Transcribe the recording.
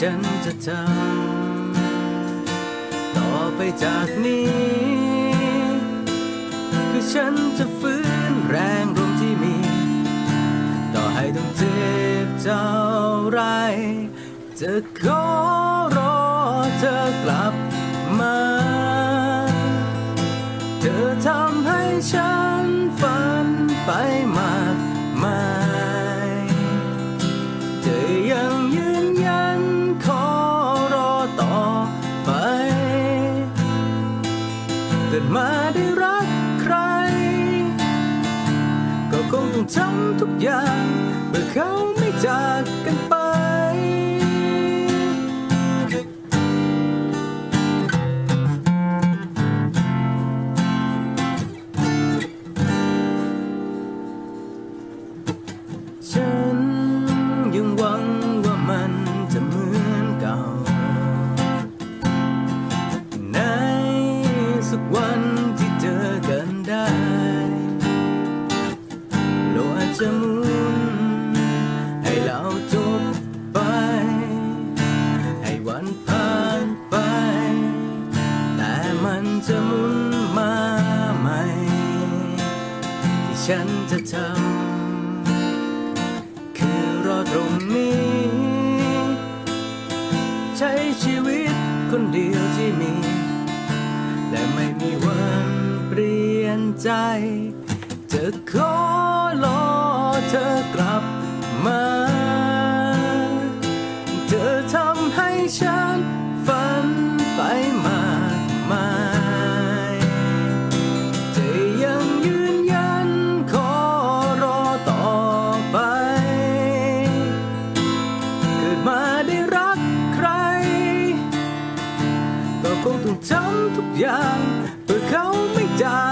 ฉันจะทำต่อไปจากนี้ คือฉันจะฟื้นแรงลมที่มี ต่อให้ต้องเจ็บเท่าไร จะขอรอเธอกลับมา เธอทำให้ฉันฝันไปมา มาได้รักใคร ก็คงต้องทำทุกอย่างเพื่อเขาไม่จากกันไป สักวันที่เจอกันได้โลกอาจจะหมุน ให้เราจบไป ให้วันผ่านไป แต่มันจะหมุนมาใหม่ ที่ฉันจะทำคือรอตรงนี้ ใช้ชีวิตคนเดียวที่มี ไม่มีวันเปลี่ยนใจ จะขอรอเธอกลับมา เธอทำให้ฉัน ทุกอย่างเพื่อเขาไม่จาก